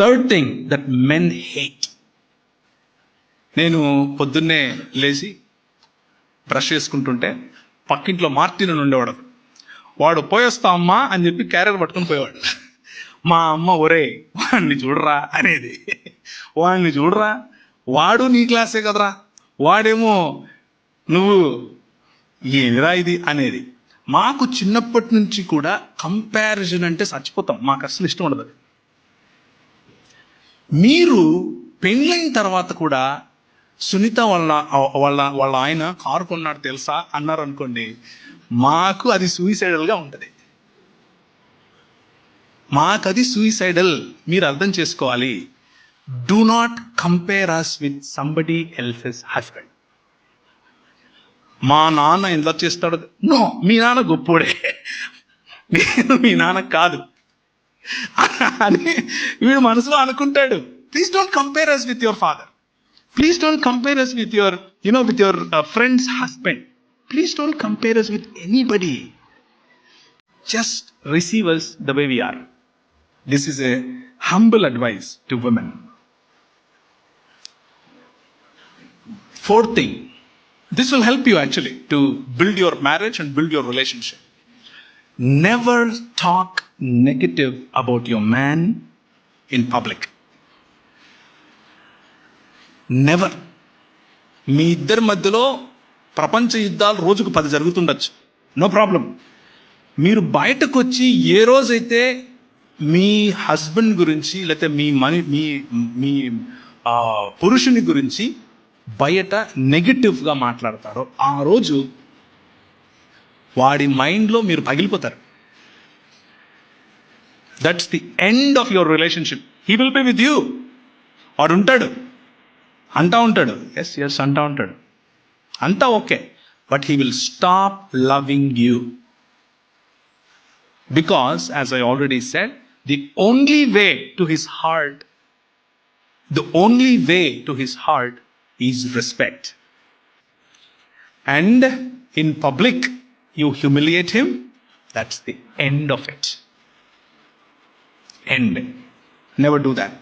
Third thing that men hate నేను పొద్దున్నే లేచి బ్రష్ చేసుకుంటుంటే పక్కింట్లో మార్టిన్ అని ఉండేవాడు. వాడు పోయేస్తా అమ్మా అని చెప్పి క్యారియర్ పట్టుకొని పోయేవాడు. మా అమ్మ ఒరే వాడిని చూడరా అనేది. వాడిని చూడరా వాడు నీ క్లాసే కదరా వాడేమో నువ్వు ఏమిరా ఇది అనేది. మాకు చిన్నప్పటి నుంచి కూడా కంపారిజన్ అంటే చచ్చిపోతాం. మాకు అసలు ఇష్టం ఉండదు మీరు పెళ్ళైన తర్వాత కూడా సునీత వాళ్ళ వాళ్ళ వాళ్ళ ఆయన కారు కొన్నాడు తెలుసా? అన్నారు అనుకోండి మాకు అది సూయిసైడల్గా ఉంటుంది. మాకు అది సూయిసైడల్ మీరు అర్థం చేసుకోవాలి. Do not compare us with somebody else's husband మా నాన్న ఎంత చేస్తాడో? నో మీ నాన్న గొప్పోడే. నేను మీ నాన్న కాదు. అని వీడు మనసులో అనుకుంటాడు please don't compare us with your father please don't compare us with your you know with your friends husband please don't compare us with anybody just receive us the way we are this is a humble advice to women Fourth thing, this will help you actually to build your marriage and build your relationship. Never talk negative about your man in public. Never మీ ఇద్దరి మధ్యలో ప్రపంచ యుద్ధాలు రోజుకు పది జరుగుతుండొచ్చు. No problem మీరు బయటకు వచ్చి ఏ రోజైతే మీ హస్బెండ్ గురించి లేకపోతే మీ మని మీ మీ పురుషుని గురించి బయట నెగిటివ్గా మాట్లాడతారో ఆ రోజు వాడి మైండ్లో మీరు పగిలిపోతారు. That's the end of your relationship he will be with you వాడు ఉంటాడు అంటా ఉంటాడు ఎస్ ఎస్ అంటా ఉంటాడు అంతా okay but he will stop loving you because as I already said the only way to his heart the only way to his heart is respect. And in public, you humiliate him, that's the end of it. End. Never do that.